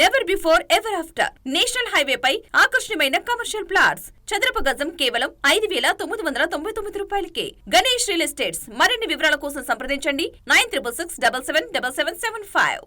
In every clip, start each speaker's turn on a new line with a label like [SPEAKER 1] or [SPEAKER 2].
[SPEAKER 1] Never before ever after national highway పై ఆకర్షణీయమైన commercial plots చదరపు గజం కేవలం ఐదు వేల తొమ్మిది వందల తొంభై తొమ్మిది రూపాయలకే. Ganesh real estates. మరిన్ని వివరాల కోసం సంప్రదించండి. Nine triple six double seven double seven seven five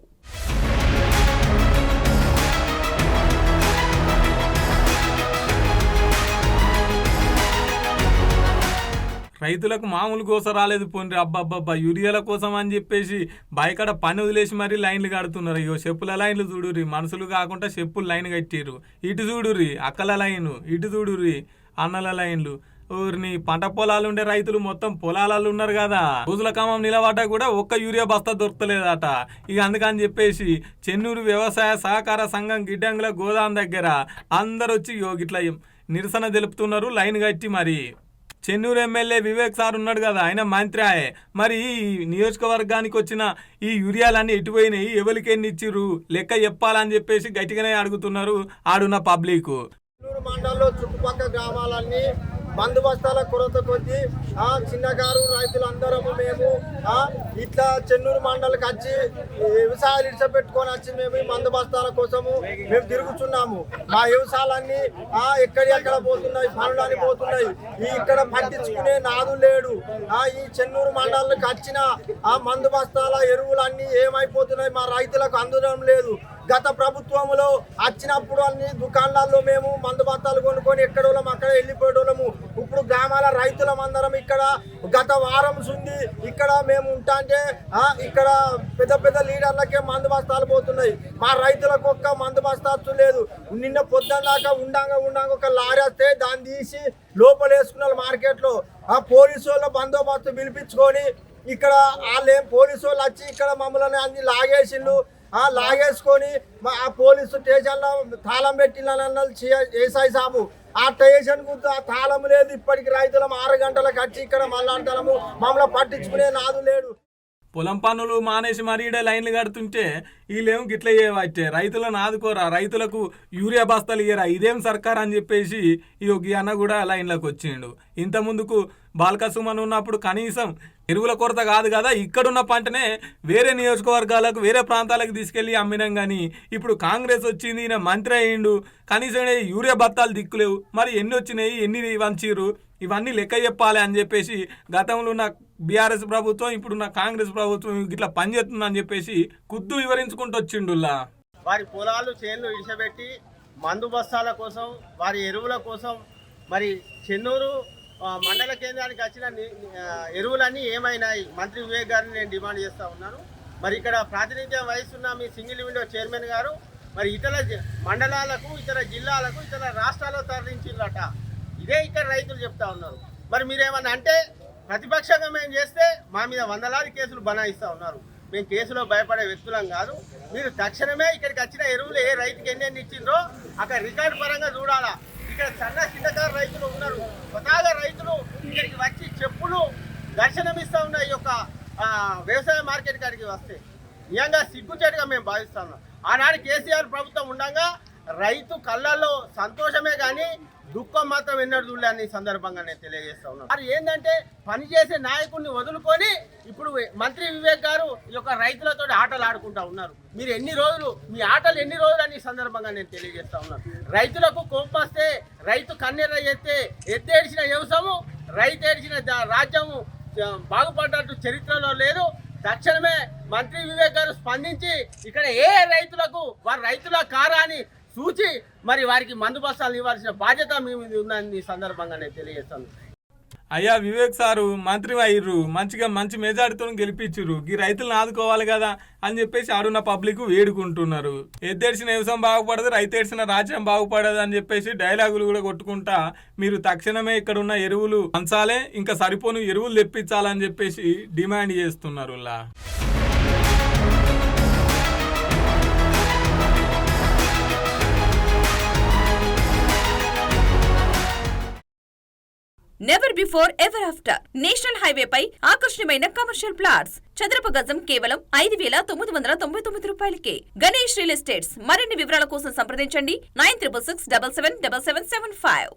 [SPEAKER 2] రైతులకు మామూలు కోస రాలేదు పోండి అబ్బబ్బబ్బా యూరియాల కోసం అని చెప్పేసి బయకడ పని వదిలేసి మరీ లైన్లు కడుతున్నారు. అయ్యో చెప్పుల లైన్లు చూడుర్రి. మనుషులు కాకుండా చెప్పులు లైన్ కట్టిర్రు. ఇటు చూడుర్రి అక్కల లైను ఇటు చూడుర్రి అన్నల లైన్లు. ఊరిని పంట పొలాలు ఉండే రైతులు మొత్తం పొలాలలో ఉన్నారు కదా. రోజుల కామం నిలబడ్డా కూడా ఒక్క యూరియా బస్తా దొరకలేదట. ఇక అందుకని చెప్పేసి చెన్నూరు వ్యవసాయ సహకార సంఘం గిడ్డంగుల గోదాం దగ్గర అందరు వచ్చి ఇగో నిరసన తెలుపుతున్నారు. లైన్ కట్టి మరి. చెన్నూరు ఎమ్మెల్యే వివేక్ సార్ ఉన్నాడు కదా ఆయన మంత్రి ఆయే మరి ఈ నియోజకవర్గానికి వచ్చిన ఈ యూరియాలన్నీ ఎటుపోయినాయి? ఎవరికి ఎన్ని ఇచ్చిర్రు? లెక్క చెప్పాలని చెప్పేసి గట్టిగానే అడుగుతున్నారు ఆడున్న పబ్లిక్.
[SPEAKER 3] మండలంలో చుట్టుపక్కల గ్రామాలన్నీ బందోబస్తాల కొరత కొద్దీ ఆ చిన్నగారు రైతులందరము మేము ఆ ఇట్లా చెన్నూరు మండలికి వచ్చి వ్యవసాయాలు ఇడిచిపెట్టుకొని వచ్చి మేము ఈ బందోబస్తాల కోసము మేము తిరుగుతున్నాము మా వ్యవసాయాలన్నీ ఆ ఎక్కడి ఎక్కడ పోతున్నాయి పనులని పోతున్నాయి. ఈ ఇక్కడ పట్టించుకునే నాదు లేడు. ఆ ఈ చెన్నూరు మండలికి వచ్చిన ఆ మందు బస్తాల ఎరువులన్నీ ఏమైపోతున్నాయి మా రైతులకు అందడం లేదు. గత ప్రభుత్వంలో వచ్చినప్పుడు అన్ని దుకాణాల్లో మేము మందుబత్తాలు కొనుక్కొని కొనుక్కొని ఎక్కడోళ్ళం అక్కడ వెళ్ళిపోయేటోళ్ళము. ఇప్పుడు గ్రామాల రైతులం అందరం ఇక్కడ గత వారం సుంది ఇక్కడ మేము ఉంటా అంటే ఇక్కడ పెద్ద పెద్ద లీడర్లకే మందు బస్తాలు పోతున్నాయి. మా రైతులకు ఒక్క మందు బస్తాలు లేదు. నిన్న పొద్దున్న దాకా ఉండంగా ఉండంగా ఒక లారీ వస్తే దాన్ని తీసి లోపల వేసుకున్నారు మార్కెట్లో. ఆ పోలీసు వాళ్ళ బందోబస్తు పిలిపించుకొని ఇక్కడ వాళ్ళు పోలీసు వాళ్ళు వచ్చి ఇక్కడ మమ్మల్ని అన్ని లాగేసిండ్రు. లాగేసుకొని మా ఆ పోలీసు స్టేషన్లో తాళం పెట్టిన ఏసాయి సాబు. ఆ స్టేషన్కు ఆ తాళం లేదు. ఇప్పటికి రైతులం ఆరు గంటలకు వచ్చి ఇక్కడ మళ్ళీ మమ్మల్ని పట్టించుకునే నాదు లేడు.
[SPEAKER 2] పొలం పనులు మానేసి మరీ ఈడ లైన్లు కడుతుంటే వీళ్ళేమో గిట్ల చేయవచ్చే రైతులను ఆదుకోరా. రైతులకు యూరియా బస్తాలు ఇయ్యరా. ఇదేం సర్కార్ అని చెప్పేసి ఈ ఒక అన్న కూడా లైన్లోకి వచ్చిండు. ఇంత ముందుకు బాల్కసుమన్ ఉన్నప్పుడు కనీసం ఎరువుల కొరత కాదు కదా ఇక్కడున్న పంటనే వేరే నియోజకవర్గాలకు వేరే ప్రాంతాలకు తీసుకెళ్ళి అమ్మినాం కానీ ఇప్పుడు కాంగ్రెస్ వచ్చింది ఈయన మంత్రి అయ్యిండు కనీసం యూరియా బత్తాలు దిక్కులేవు మరి ఎన్ని వచ్చినాయి ఎన్ని వంచిరు ఇవన్నీ లెక్క చెప్పాలి అని చెప్పేసి గతంలో ఉన్న బీఆర్ఎస్ ప్రభుత్వం ఇప్పుడున్న కాంగ్రెస్ ప్రభుత్వం ఇట్లా పనిచేస్తుందని చెప్పేసి కుద్దు వివరించుకుంటూ వచ్చిండుల్లా.
[SPEAKER 4] వారి పొలాలు చేన్లు ఇడిచబెట్టి మందు బస్తాల కోసం వారి ఎరువుల కోసం మరి చెన్నూరు మండల కేంద్రానికి వచ్చిన ఎరువులన్నీ ఏమైనాయి? మంత్రి వివేక్ గారిని నేను డిమాండ్ చేస్తూ ఉన్నాను. మరి ఇక్కడ ప్రాతినిధ్యం వహిస్తున్న మీ సింగిల్ విండో చైర్మన్ గారు మరి ఇతర మండలాలకు ఇతర జిల్లాలకు ఇతర రాష్ట్రాలకు తరలించిందట ఇదే ఇక్కడ రైతులు చెప్తా ఉన్నారు. మరి మీరేమన్నా అంటే ప్రతిపక్షంగా మేము చేస్తే మా మీద వందలాది కేసులు బనాయిస్తూ ఉన్నారు. మేము కేసులో భయపడే వ్యక్తులం కాదు. మీరు తక్షణమే ఇక్కడికి వచ్చిన ఎరువులు ఏ రైతుకి ఎన్ని ఎన్ని ఇచ్చిండ్రో అక్కడ రికార్డు పరంగా చూడాలా. ఇక్కడ చిన్న చిన్నకారు రైతులు ఉన్నారు. కొత్తగా ఇక్కడికి వచ్చి చెప్పులు దర్శనమిస్తూ ఉన్న ఈ యొక్క వ్యవసాయ మార్కెట్ కాడికి వస్తే నిజంగా సిగ్గుచేటుగా మేము భావిస్తున్నాం ఆనాడు కేసీఆర్ ప్రభుత్వం ఉండగా రైతు కళ్ళల్లో సంతోషమే కానీ దుఃఖం మాత్రం ఎన్నడూ చూడలేని ఈ సందర్భంగా నేను తెలియజేస్తా ఉన్నాను. మరి ఏంటంటే పనిచేసే నాయకుడిని వదులుకొని ఇప్పుడు మంత్రి వివేక్ గారు ఈ యొక్క రైతులతో ఆటలు ఆడుకుంటా ఉన్నారు. మీరు ఎన్ని రోజులు మీ ఆటలు ఎన్ని రోజులు అనే సందర్భంగా నేను తెలియజేస్తా ఉన్నాను. రైతులకు కోపం వస్తే రైతు కన్నెర ఎత్తే ఎత్తేడిచిన వ్యవసాయం రైతు ఏడిచిన రాజ్యం రాజ్యము బాగుపడ్డట్టు చరిత్రలో లేదు. తక్షణమే మంత్రి వివేక్ గారు స్పందించి ఇక్కడ ఏ రైతులకు వారి రైతుల కారాన్ని సూచి మరి వారికి మందు బస్తాలు ఇవ్వాల్సిన బాధ్యత మీ మీద ఉందని ఈ సందర్భంగా నేను తెలియజేస్తాను.
[SPEAKER 2] అయ్యా వివేక్ సారు మంత్రి అయ్యిర్రు. మంచిగా మంచి మెజార్టీతో గెలిపించుర్రు ఈ రైతులను ఆదుకోవాలి కదా అని చెప్పేసి ఆడున్న పబ్లిక్ వేడుకుంటున్నారు. ఎద్దేడ్చిన వ్యవసాయం బాగుపడదు రైతేడ్చిన రాజ్యం బాగుపడదు అని చెప్పేసి డైలాగులు కూడా కొట్టుకుంటా మీరు తక్షణమే ఇక్కడ ఉన్న ఎరువులు పంచాలే ఇంకా సరిపోను ఎరువులు తెప్పించాలని చెప్పేసి డిమాండ్ చేస్తున్నారు
[SPEAKER 1] never before ever after national highway పై ఆకర్షణీయమైన కమర్షియల్ ప్లాట్స్ చదరపు గజం కేవలం ఐదు వేల తొమ్మిది వందల తొంభై తొమ్మిది రూపాయలకే. Ganesh real estates. మరిన్ని వివరాల కోసం సంప్రదించండి. Nine triple six double seven double seven seven five.